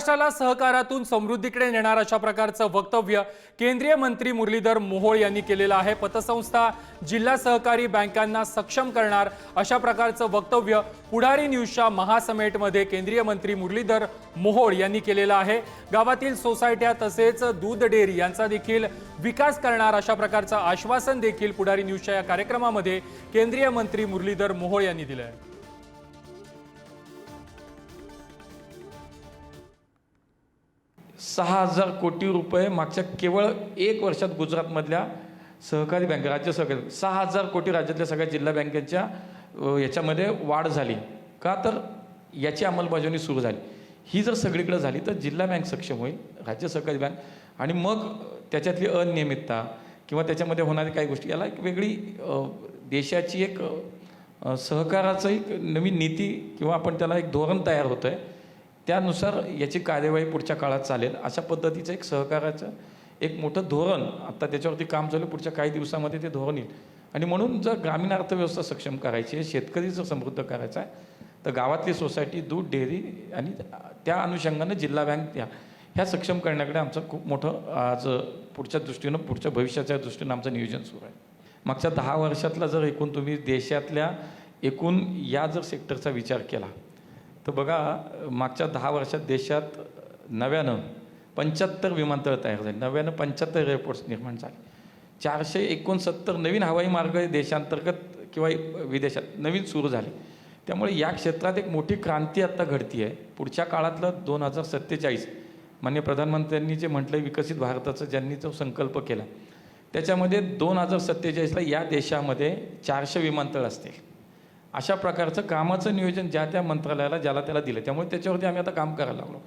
महाराष्ट्राला सहकारातून समृद्धीकडे नेणार अशा प्रकारचं वक्तव्य केंद्रीय मंत्री मुरलीधर मोहोळ यांनी केलेलं आहे. पतसंस्था जिल्हा सहकारी बँकांना सक्षम करणार अशा प्रकारचं वक्तव्य पुढारी न्यूजच्या महासमेटमध्ये केंद्रीय मंत्री मुरलीधर मोहोळ यांनी केलेलं आहे. गावातील सोसायट्या तसेच दूध डेअरी यांचा देखील विकास करणार अशा प्रकारचं आश्वासन देखील पुढारी न्यूजच्या या कार्यक्रमामध्ये केंद्रीय मंत्री मुरलीधर मोहोळ यांनी दिलं आहे सहा हजार कोटी रुपये मागच्या केवळ एक वर्षात गुजरातमधल्या सहकारी बँक राज्य सहकारी सहा हजार कोटी राज्यातल्या सगळ्या जिल्हा बँकेच्या याच्यामध्ये वाढ झाली. का तर याची अंमलबजावणी सुरू झाली. ही जर सगळीकडे झाली तर जिल्हा बँक सक्षम होईल राज्य सहकारी बँक आणि मग त्याच्यातली अनियमितता किंवा त्याच्यामध्ये होणारी काही गोष्टी याला एक वेगळी देशाची एक सहकाराचं एक नवीन नीती किंवा आपण त्याला एक धोरण तयार होतं आहे त्यानुसार याची कार्यवाही पुढच्या काळात चालेल. अशा पद्धतीचं एक सहकाराचं एक मोठं धोरण आता त्याच्यावरती काम चालू आहे. पुढच्या काही दिवसामध्ये ते धोरण येईल. आणि म्हणून जर ग्रामीण अर्थव्यवस्था सक्षम करायची आहे शेतकरी जर समृद्ध करायचा आहे तर गावातली सोसायटी दूध डेअरी आणि त्या अनुषंगानं जिल्हा बँक त्या ह्या सक्षम करण्याकडे आमचं खूप मोठं आज पुढच्या दृष्टीनं पुढच्या भविष्याच्या दृष्टीनं आमचं नियोजन सुरू आहे. मागच्या दहा वर्षातला जर एकूण तुम्ही देशातल्या एकूण या जर सेक्टरचा विचार केला तर बघा मागच्या दहा वर्षात देशात नव्यानं पंच्याहत्तर विमानतळ तयार झाले. नव्यानं पंच्याहत्तर एअरपोर्ट्स निर्माण झाले. चारशे एकोणसत्तर नवीन हवाई मार्ग देशांतर्गत किंवा विदेशात नवीन सुरू झाले. त्यामुळे या क्षेत्रात एक मोठी क्रांती आत्ता घडती आहे पुढच्या काळातलं दोन हजार सत्तेचाळीस माननीय प्रधानमंत्र्यांनी जे म्हटलं विकसित भारताचा ज्यांनी जो संकल्प केला त्याच्यामध्ये दोन हजार सत्तेचाळीसला या देशामध्ये चारशे विमानतळ असतील. अशा प्रकारचं कामाचं नियोजन ज्या त्या मंत्रालयाला ज्याला त्याला दिलं. त्यामुळे त्याच्यावरती आम्ही आता काम करायला लागलो.